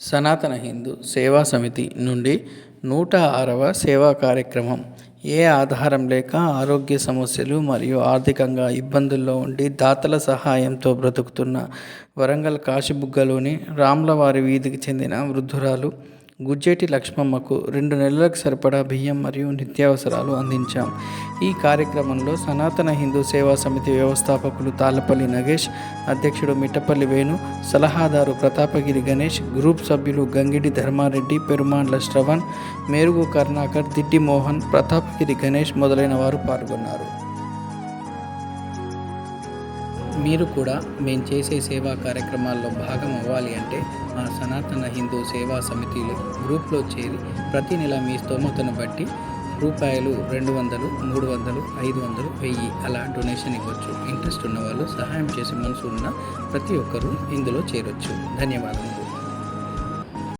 సనాతన హిందూ సేవా సమితి నుండి నూట ఆరవ సేవా కార్యక్రమం. ఏ ఆధారం లేక ఆరోగ్య సమస్యలు మరియు ఆర్థికంగా ఇబ్బందుల్లో ఉండి దాతల సహాయంతో బ్రతుకుతున్న వరంగల్ కాశీబుగ్గలోని రామ్లవారి వీధికి చెందిన వృద్ధురాలు గుజ్జేటి లక్ష్మమ్మకు రెండు నెలలకు సరిపడా బియ్యం మరియు నిత్యావసరాలు అందించాం. ఈ కార్యక్రమంలో సనాతన హిందూ సేవా సమితి వ్యవస్థాపకులు తాళ్ళపల్లి నగేష్ అధ్యక్షుడు మిట్టపల్లి వేణు సలహాదారు ప్రతాపగిరి గణేష్ గ్రూప్ సభ్యులు గంగిడి ధర్మారెడ్డి పెరుమాండ్ల శ్రవణ్ మేరుగు కర్ణాకర్ దిడ్డి మోహన్ ప్రతాపగిరి గణేష్ మొదలైన వారు పాల్గొన్నారు. మీరు కూడా మేము చేసే సేవా కార్యక్రమాల్లో భాగం అవ్వాలి అంటే మా సనాతన హిందూ సేవా సమితిలో గ్రూప్లో చేరి ప్రతి నెల మీ స్తోమతను బట్టి రూపాయలు రెండు వందలు మూడు వందలు ఐదు వందలు వెయ్యి అలా డొనేషన్ ఇవ్వచ్చు. ఇంట్రెస్ట్ ఉన్న వాళ్ళు సహాయం చేసే మనసు ఉన్న ప్రతి ఒక్కరూ ఇందులో చేరొచ్చు. ధన్యవాదములు.